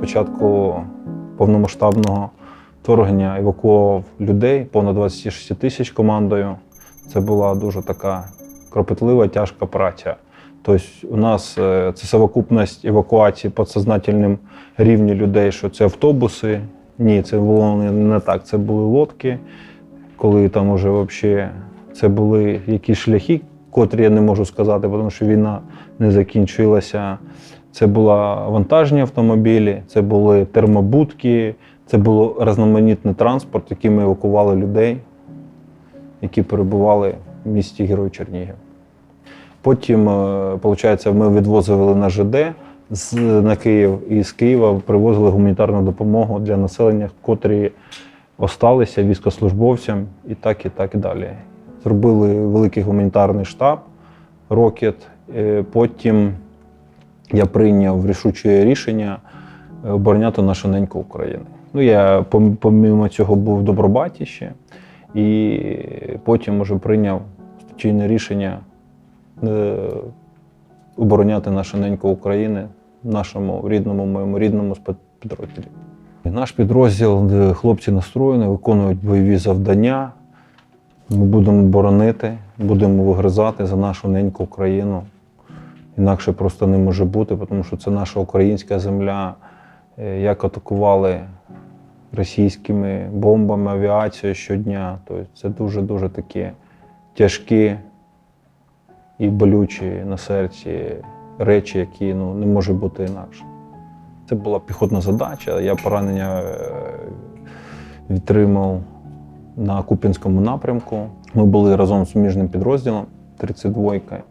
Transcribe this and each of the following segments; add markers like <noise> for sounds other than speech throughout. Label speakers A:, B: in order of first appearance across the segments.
A: початку повномасштабного вторгнення евакуював людей, понад 26 тисяч командою. Це була дуже така кропітлива, тяжка праця. Тобто у нас е, це совокупність евакуації по сознательним рівні людей, що це автобуси. Ні, це було не так. Це були лодки, коли там уже взагалі це були якісь шляхи, котрі я не можу сказати, тому що війна не закінчилася. Це були вантажні автомобілі, це були термобудки, це був різноманітний транспорт, яким евакували людей, які перебували в місті Герой Чернігів. Потім, виходить, ми відвозили на ЖД на Київ і з Києва привозили гуманітарну допомогу для населення, котрі осталися військовослужбовцям і так, і так і далі. Зробили великий гуманітарний штаб Рокет. Е, Потім я прийняв рішуче рішення е, обороняти нашу неньку Україну. Ну, я пом- помимо цього був в Добробаті ще, і потім вже прийняв статійне рішення е, обороняти нашу неньку України в нашому рідному, моєму рідному підрозділі. Наш підрозділ, де хлопці настроєні, виконують бойові завдання. Ми будемо боронити, будемо вигризати за нашу неньку Україну. Інакше просто не може бути, тому що це наша українська земля. Е, Як атакували російськими бомбами, авіацією щодня. Тобто це дуже-дуже такі тяжкі і болючі на серці речі, які ну, не може бути інакше. Це була піхотна задача. Я поранення е, відтримав на Куп'янському напрямку. Ми були разом з суміжним підрозділом 32-ка.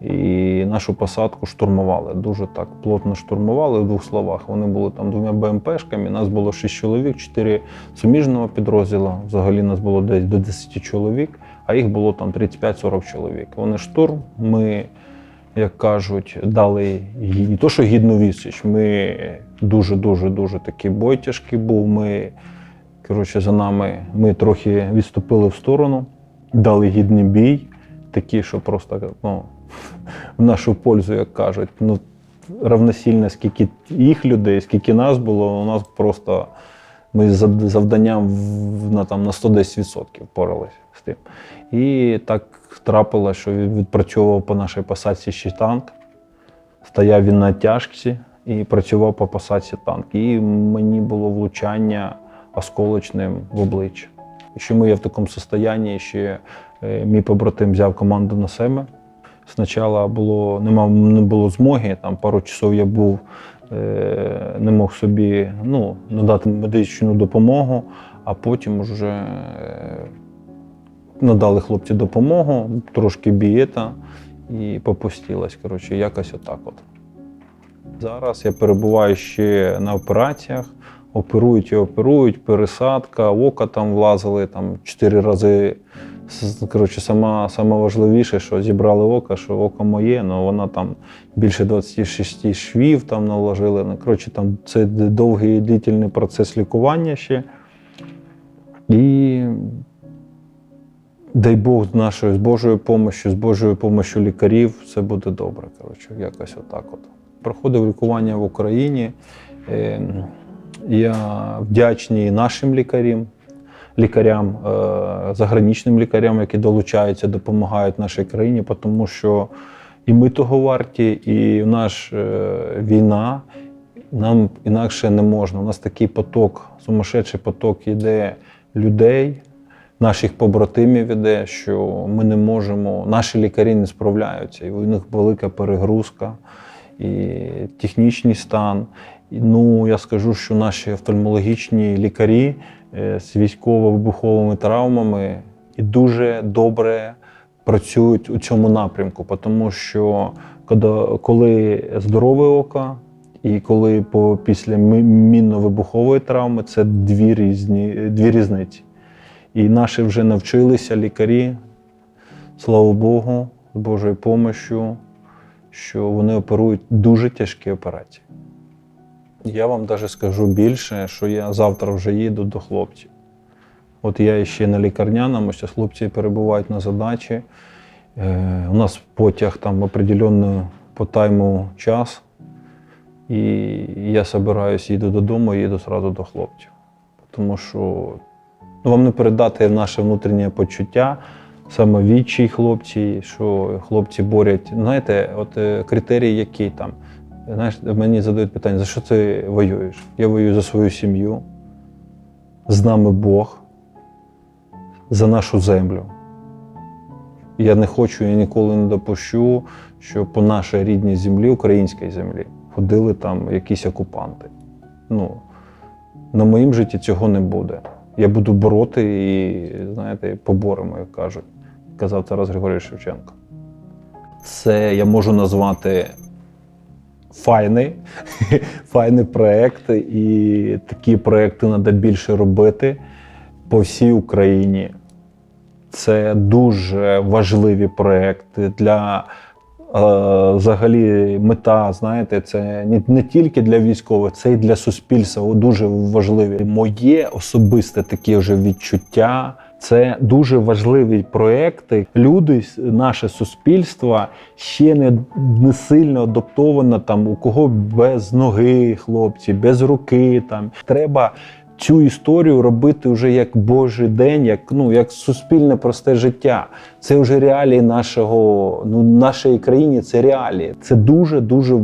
A: І нашу посадку штурмували. Дуже так плотно штурмували в двох словах. Вони були там двома БМПшками. Нас було 6 чоловік, 4 суміжного підрозділу. Взагалі нас було десь до 10 чоловік, а їх було там 35-40 чоловік. Вони штурм. Ми, як кажуть, дали не то, що гідну відсіч. Ми дуже, дуже, дуже такий бой тяжкий був. Ми коротше, за нами ми трохи відступили в сторону, дали гідний бій, такий, що просто ну, в нашу пользу, як кажуть. Ну, равносильно, скільки їх людей, скільки нас було, у нас просто ми з завданням на, там, на 110% впоралися з тим. І так трапилося, що від- відпрацьовував по нашій посадці ще танк. Стояв він на тяжці і працював по посадці танк. І мені було влучання осколочним в обличчя. Що ми є в такому стані, ще е, мій побратим взяв команду на себе. Спочатку було, не, мав, не було змоги, там пару часов я був, е, не мог собі ну, надати медичну допомогу, а потім вже е, надали хлопці допомогу, трошки бієта і попустилось. Коротше, якось отак от. Зараз я перебуваю ще на операціях, оперують і оперують, пересадка, ока там влазили там чотири рази. Коротше, сама, саме важливіше, що зібрали око, що око моє, але вона там більше 26 швів там наложили. Ну, Коротше, там це довгий длительний процес лікування ще. І дай Бог з нашою, з Божою допомогою, з Божою допомогою лікарів, все буде добре. Коротше, якось отак от. Проходив лікування в Україні. Я вдячний нашим лікарям, лікарям, е, заграничним лікарям, які долучаються, допомагають нашій країні, тому що і ми того варті, і в нас е, війна, нам інакше не можна. У нас такий поток, сумасшедший поток іде людей, наших побратимів іде, що ми не можемо, наші лікарі не справляються, і у них велика перегрузка і технічний стан. Ну, я скажу, що наші офтальмологічні лікарі е, з військово-вибуховими травмами і дуже добре працюють у цьому напрямку, тому що коли- здорове око і коли по, після мінно-вибухової травми це дві різні дві різниці. І наші вже навчилися лікарі, слава Богу, з Божою допомогою, що вони оперують дуже тяжкі операції. Я вам навіть скажу більше, що я завтра вже їду до хлопців. От я ще на лікарняному, зараз хлопці перебувають на задачі. Е, у нас потяг там определенний по тайму час. І я збираюсь, їду додому, їду одразу до хлопців. Тому що ну, вам не передати наше внутрішнє почуття, самовідчий хлопці, що хлопці борять. Знаєте, от е, критерії які там. Знаєш, мені задають питання, за що ти воюєш? Я воюю за свою сім'ю, з нами Бог, за нашу землю. Я не хочу, я ніколи не допущу, що по нашій рідній землі, українській землі, ходили там якісь окупанти. Ну, на моїм житті цього не буде. Я буду бороти і, знаєте, поборемо, як кажуть, казав Тарас Григорій Шевченко. Це я можу назвати файний, <laughs> файний проєкт, і такі проєкти треба більше робити по всій Україні. Це дуже важливі проекти для е, взагалі мета. Знаєте, це не, не тільки для військових, це і для суспільства. Дуже важливі. Моє особисте таке вже відчуття. Це дуже важливі проекти. Люди, наше суспільство ще не, не сильно адаптовано там, у кого без ноги, хлопці, без руки. Там треба цю історію робити вже як Божий день, як ну як суспільне просте життя. Це вже реалії нашого, ну нашої країни. Це реалії. Це дуже дуже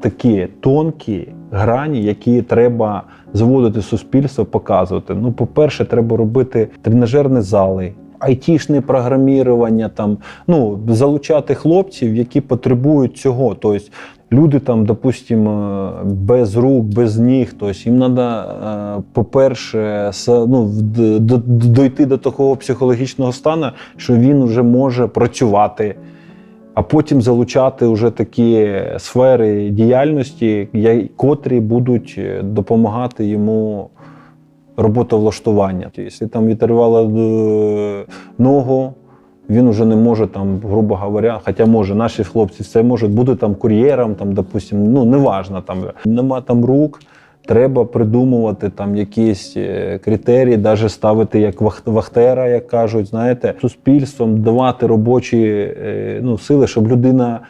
A: такі тонкі грані, які треба зводити суспільство, показувати. Ну, по-перше, треба робити тренажерні зали. Айтішне програмірування, там ну залучати хлопців, які потребують цього. Тобто люди там, допустимо, без рук, без ніг. Тобто їм треба, по-перше, ну, дойти до такого психологічного стану, що він вже може працювати, а потім залучати вже такі сфери діяльності, котрі будуть е, допомагати йому роботовлаштування. Якщо там відривало е, ногу, він вже не може там, грубо говоря, хоча може, наші хлопці все можуть бути там кур'єром, там, допустим, ну неважно, там нема там рук. Треба придумувати там якісь е, критерії, навіть ставити як вах- вахтера, як кажуть, знаєте, суспільством давати робочі е, ну, сили, щоб людина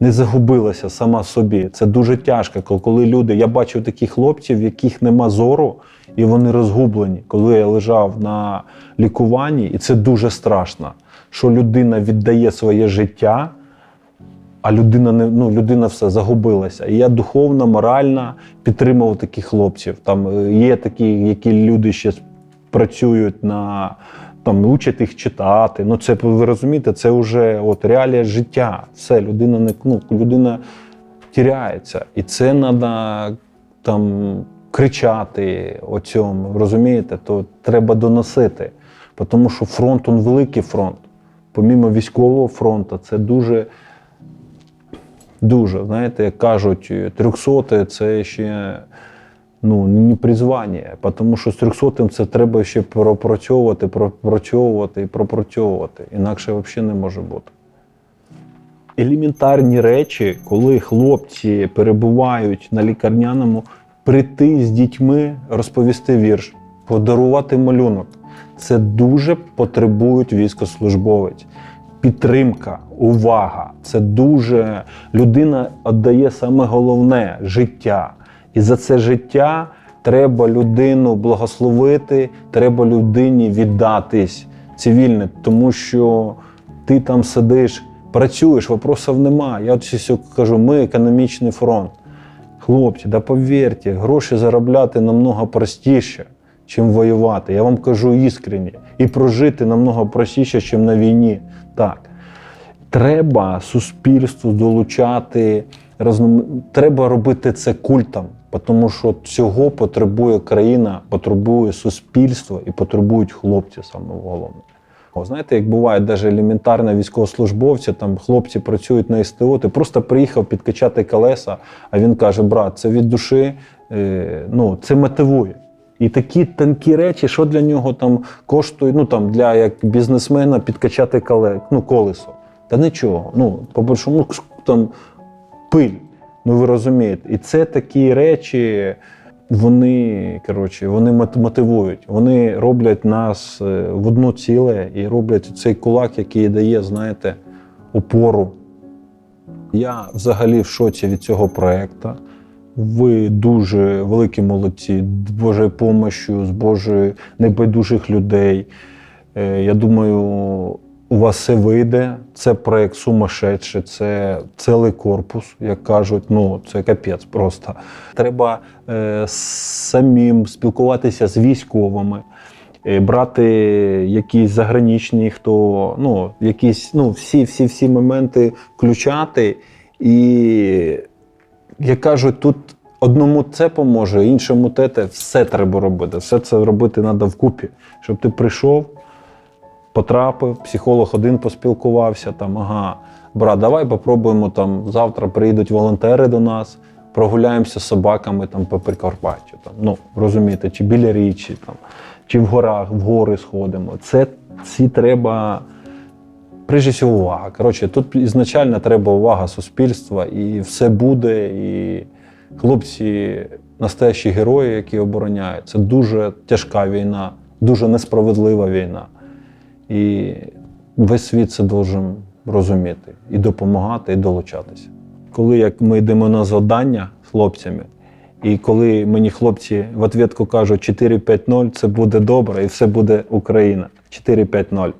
A: не загубилася сама собі. Це дуже тяжко. коли- люди, я бачив таких хлопців, яких нема зору, і вони розгублені. Коли я лежав на лікуванні, і це дуже страшно, що людина віддає своє життя, а людина не ну, людина все загубилася. І я духовно, морально підтримував таких хлопців. Там е, є такі, які люди ще працюють на там учать їх читати. Ну це ви розумієте, це вже от реалія життя. Все, людина не ну, людина тіряється. І це треба там кричати о цьому, розумієте? То треба доносити. Тому що фронт он великий фронт. Помімо військового фронту, це дуже Дуже, знаєте, як кажуть, трьохсоти це ще ну, не призвання, тому що з трьохсотим це треба ще пропрацьовувати, пропрацьовувати і пропрацьовувати. Інакше взагалі не може бути. Елементарні речі, коли хлопці перебувають на лікарняному, прийти з дітьми, розповісти вірш, подарувати малюнок. Це дуже потребують військовослужбовець підтримка, увага. Це дуже людина віддає саме головне життя. І за це життя треба людину благословити, треба людині віддатись цивільне, тому що ти там сидиш, працюєш, вопросів нема. Я от кажу, ми економічний фронт. Хлопці, да повірте, гроші заробляти намного простіше, чим воювати. Я вам кажу іскренні. І прожити намного простіше, ніж на війні. Так. Треба суспільству долучати, разном... треба робити це культом, тому що цього потребує країна, потребує суспільство і потребують хлопці саме головне. Знаєте, як буває навіть елементарно військовослужбовці, там хлопці працюють на СТО, ти просто приїхав підкачати колеса, а він каже: брат, це від душі, е, ну, це мотивує. І такі тонкі речі, що для нього там коштує, ну там для як бізнесмена підкачати коле, ну, колесо. Та нічого. Ну, по-перше, ну, там пиль. Ну ви розумієте. І це такі речі, вони, коротше, вони мотивують. Вони роблять нас е, в одно ціле і роблять цей кулак, який дає, знаєте, опору. Я взагалі в шоці від цього проєкту. Ви дуже великі молодці, з Божою помощю, з Божою небайдужих людей. Е, Я думаю, у вас все вийде. Це проект сумасшедший, це цілий корпус, як кажуть. Ну, це капець просто. Треба е, самим спілкуватися з військовими. е, Брати якісь заграничні, хто ну, якісь, ну, всі, всі, всі моменти включати. І як кажуть, тут одному це поможе, іншому те, те. все треба робити. Все це робити треба вкупі, щоб ти прийшов, потрапив, психолог один поспілкувався, там, ага, брат, давай попробуємо там завтра приїдуть волонтери до нас, прогуляємося з собаками там по Прикарпаттю. Там, ну, розумієте, чи біля річі, там, чи в горах, в гори сходимо. Це ці треба. Прежде всього, увага. Коротше, тут ізначально треба увага суспільства, і все буде. І хлопці, настоящі герої, які обороняють. Це дуже тяжка війна, дуже несправедлива війна. І весь світ це должен розуміти і допомагати, і долучатися. Коли як ми йдемо на завдання з хлопцями, і коли мені хлопці в ответку кажуть 4-5-0, це буде добре, і все буде Україна. 4-5-0.